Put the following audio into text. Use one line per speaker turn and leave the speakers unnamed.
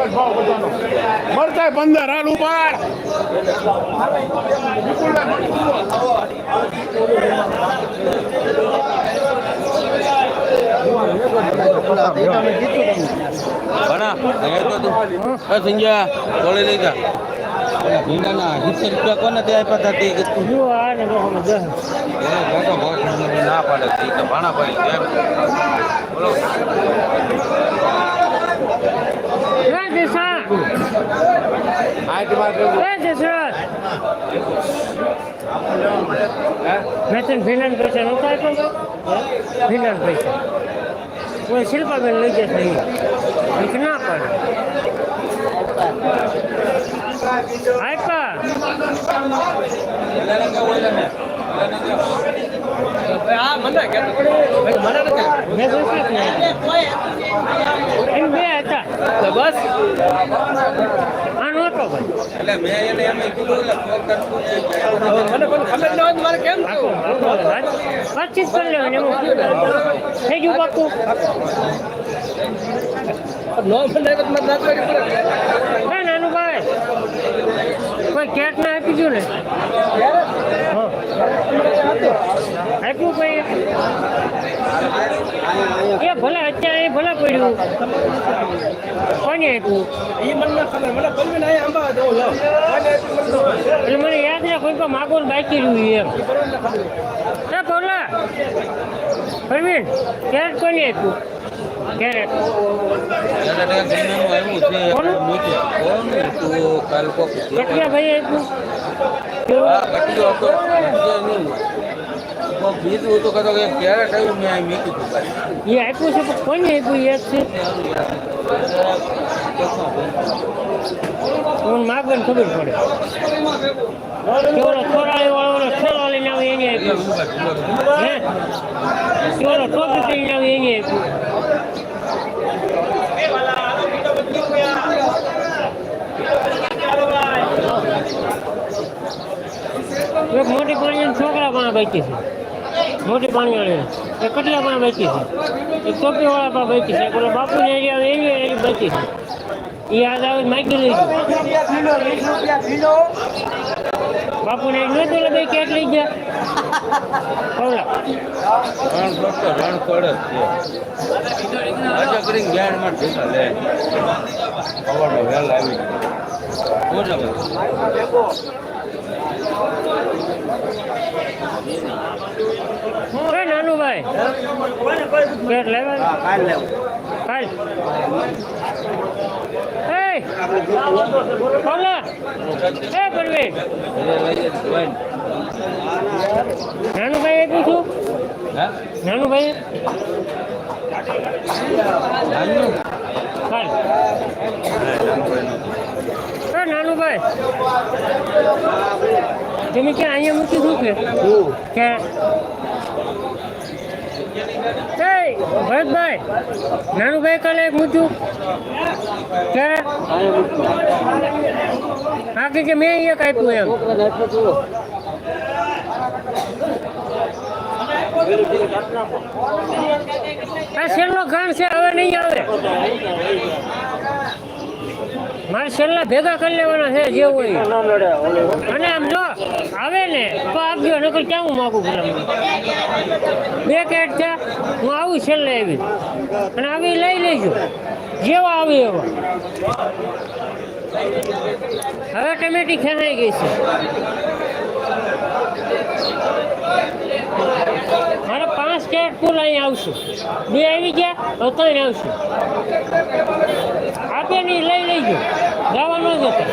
આવે પછી બોલાવી તમારે
મળતા પંદર હાલ ઉપાડ.
ભણા તો સંજય તોડી લઈ જા. ભીંડાના સિત્તેર રૂપિયા કોને તે આપ્યા હતા તે કીધું
જો આ ને
ભાવ પાડે. ભાણા ભાઈ કેમ બોલો
એ દેસા એ દેસા મેં તને ભીનાન પૈસા નહોતા આપ્યા? ભીનાન પૈસા. કોઈ શિલ્પાબેન લઈ જશે નહીં એક ના પડે. આપ્યા મેં જોઈશું જ એમ બે હતા.
બસ.
ભાઈ
એટલે મેં એને એમ કીધું એટલે ફોન કરતું
મને કોઈ ખબર ન હોય મારે કેમ
આખો આખો વાત- વાતચીત કરી લેવાની એમાં. શું કરવાનું? થઈ ગયું પાકું.
નો મને તો મારે કરી પડે.
નાનું ભાઈ કોઈ. કેટ ના આપી દઉં ને. હા. આપ્યું કોઈ? એ ભલે અત્યારે એ ભલે પડ્યું. કોને આપ્યું?
એ મને ખબર લો એટલું મને ન
યાદ ને કોઈ પણ માગો બાકી રહ્યું એમ. એ બોલા પરવીન કેરેટ કોને આપ્યું? કેરેટ કેટલા ભાઈ આપ્યું. એ આપ્યું છે, પણ કોઈને આપ્યું, યાદ છે? તમને માગો ને ખબર પડે. કે ઓલો થોરાળી વાળો ઓલો ઠેલો લઈને આવે એને આપ્યું. હે? કે ઓલો ટોપી પહેરીને આવે એને મોટી પાણી છોકરા પણ બેઠી છે. મોટી પાણીવાળી એ કટલા પણ વેચી છે. એ ટોપીવાળા પણ વેચી છે. બોલે બાપુની એરિયા એવી એવી વેચી છે. એ યાદ આવે માગી બાપુને એક નહોતું એટલે ક્યાંક લઈ ગયા.
રણ છે. ભાઈ?
એ નાનું ભાઈ કેટ કાલ. એ કવલા એ પરવીન.
ઘરે લઈ જ હોય ને.
નાનું ભાઈ આપ્યું છું
હે?
નાનું ભાઈ કાલ.
હા, નાનું ભાઈ
તમે ક્યાં અહીંયા મૂકી શું કે? કે ભરતભાઈ નાનું ભાઈ કાલે એક મૂક્યું. કે હા કે મેં એક આપ્યું એમ. આ છેલ્લો ઘાણ છે, હવે નહીં આવે. મારે છેલ્લા ભેગા કરી લેવાના છે જે હોય. અને આમ જો આવે ને તો આપજો નકર ક્યાં હું માગું પેલા બે કેટ છે હું આવું છેલ્લે આવી. અને આવી લઈ લેજો. જેવા આવી એવા. હવે ટમેટી ખેંચાઈ ગઈ છે. મારે પાંચ કેટ ફૂલ અહીં આવશું. બે આવી ગયા, તો ત્રણ આવશું. આપે નહીં, લઈ લેજો. જવા ન જતા